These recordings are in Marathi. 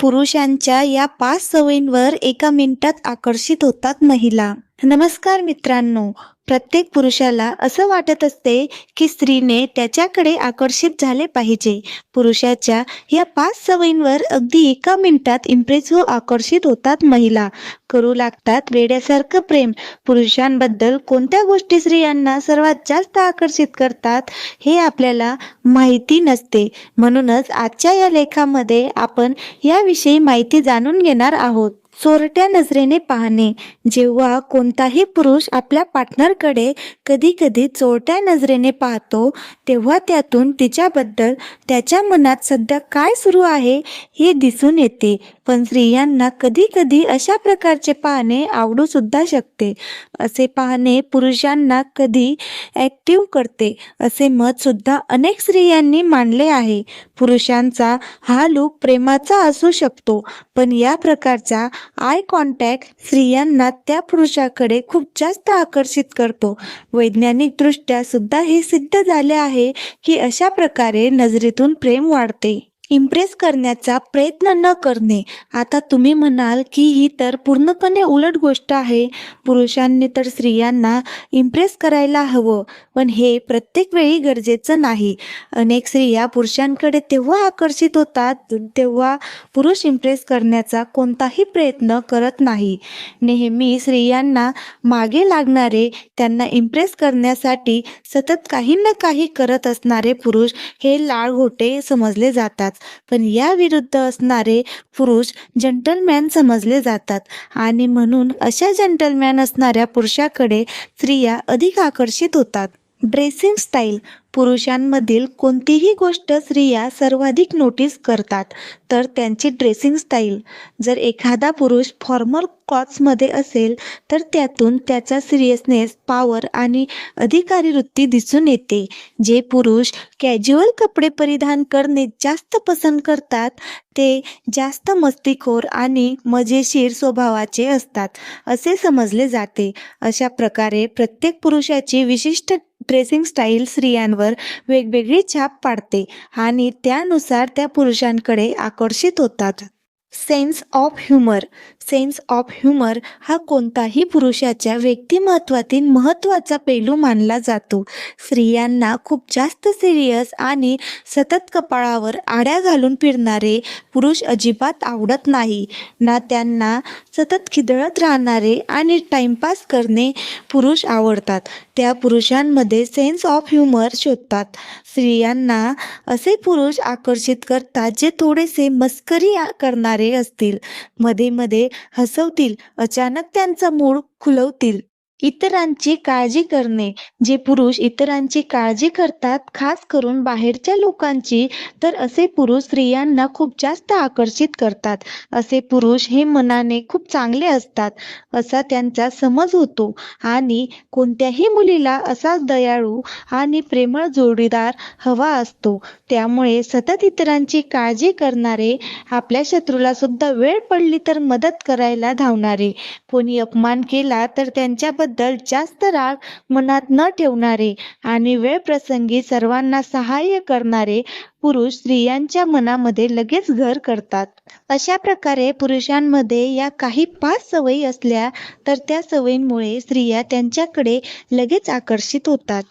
पुरुषांच्या या पाच सवयींवर एका मिनिटात आकर्षित होतात महिला. नमस्कार मित्रांनो प्रत्येक पुरुषाला असं वाटत असते की स्त्रीने त्याच्याकडे आकर्षित झाले पाहिजे. पुरुषाच्या या पाच सवयींवर अगदी एका मिनिटात इम्प्रेस व आकर्षित होतात महिला. करू लागतात वेड्यासारखं प्रेम. पुरुषांबद्दल कोणत्या गोष्टी स्त्रियांना सर्वात जास्त आकर्षित करतात हे आपल्याला माहिती नसते. म्हणूनच आजच्या या लेखामध्ये आपण याविषयी माहिती जाणून घेणार आहोत. चोरट्या नजरेने पाहणे. जेव्हा कोणताही पुरुष आपल्या पार्टनरकडे कधी कधी चोरट्या नजरेने पाहतो तेव्हा त्यातून तिच्याबद्दल त्याच्या मनात सध्या काय सुरू आहे हे दिसून येते. पण स्त्रियांना कधी कधी अशा प्रकारचे पाहणे आवडू सुद्धा शकते. असे पाहणे पुरुषांना कधी ॲक्टिव्ह करते असे मत सुद्धा अनेक स्त्रियांनी मांडले आहे. पुरुषांचा हा लूक प्रेमाचा असू शकतो पण या प्रकारचा आय कॉन्टॅक्ट स्त्रियांना त्या पुरुषाकडे खूप जास्त आकर्षित करतो. वैज्ञानिकदृष्ट्या सुद्धा हे सिद्ध झाले आहे की अशा प्रकारे नजरेतून प्रेम वाढते. इम्प्रेस करण्याचा प्रयत्न न करणे. आता तुम्ही म्हणाल की ही तर पूर्णपणे उलट गोष्ट आहे. पुरुषांनी तर स्त्रियांना इम्प्रेस करायला हवं. पण हे प्रत्येक वेळी गरजेचं नाही. अनेक स्त्रिया पुरुषांकडे तेव्हा आकर्षित होतात तेव्हा पुरुष इम्प्रेस करण्याचा कोणताही प्रयत्न करत नाही. नेहमी स्त्रियांना मागे लागणारे त्यांना इम्प्रेस करण्यासाठी सतत काही ना काही करत असणारे पुरुष हे लाळघोटे समजले जातात. पण या विरुद्ध असणारे पुरुष जंटलमॅन समजले जातात. आणि म्हणून अशा जंटलमॅन असणाऱ्या पुरुषाकडे स्त्रिया अधिक आकर्षित होतात. Dressing style. पुरुषांमधील कोणतीही गोष्ट स्त्रिया सर्वाधिक नोटीस करतात तर त्यांची ड्रेसिंग स्टाईल. जर एखादा पुरुष फॉर्मल क्लॉथ्समध्ये असेल तर त्यातून त्याचा सिरियसनेस पॉवर आणि अधिकारी वृत्ती दिसून येते. जे पुरुष कॅज्युअल कपडे परिधान करणे जास्त पसंत करतात ते जास्त मस्तीखोर आणि मजेशीर स्वभावाचे असतात असे समजले जाते. अशा प्रकारे प्रत्येक पुरुषाची विशिष्ट ड्रेसिंग स्टाईल स्त्रियांवर वेगवेगळी छाप पाडते आणि त्यानुसार त्या पुरुषांकडे आकर्षित होतात. Sense of humour sense of humour हा कोणताही पुरुषाच्या व्यक्तिमत्वातील महत्त्वाचा पैलू मानला जातो. स्त्रियांना खूप जास्त सिरियस आणि सतत कपाळावर आड्या घालून फिरणारे पुरुष अजिबात आवडत नाही. ना त्यांना सतत खिदळत राहणारे आणि टाइमपास करणे पुरुष आवडतात. त्या पुरुषांमध्ये सेन्स ऑफ ह्युमर शोधतात. स्त्रियांना असे पुरुष आकर्षित करतात जे थोडेसे मस्करी करणार करणारे असतील मध्ये मध्ये हसवतील अचानक त्यांचा मूड खुलवतील. इतरांची काळजी करणे. जे पुरुष इतरांची काळजी करतात खास करून बाहेरच्या लोकांची तर असे पुरुष स्त्रियांना खूप जास्त आकर्षित करतात. असे पुरुष हे मनाने खूप चांगले असतात असा त्यांचा समज होतो. आणि कोणत्याही मुलीला असाच दयाळू आणि प्रेमळ जोडीदार हवा असतो. त्यामुळे सतत इतरांची काळजी करणारे आपल्या शत्रूला सुद्धा वेळ पडली तर मदत करायला धावणारे. कोणी अपमान केला तर त्यांच्याबद्दल जास्त राग मनात न ठेवणारे आणि वेळ प्रसंगी सर्वांना सहाय्य करणारे पुरुष स्त्रियांच्या मनामध्ये लगेच घर करतात. अशा प्रकारे पुरुषांमध्ये या काही पाच सवयी असल्या तर त्या सवयींमुळे स्त्रिया त्यांच्याकडे लगेच आकर्षित होतात.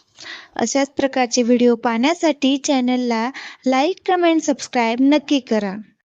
अशाच प्रकारचे व्हिडिओ पाहण्यासाठी चॅनलला लाईक कमेंट सबस्क्राईब नक्की करा.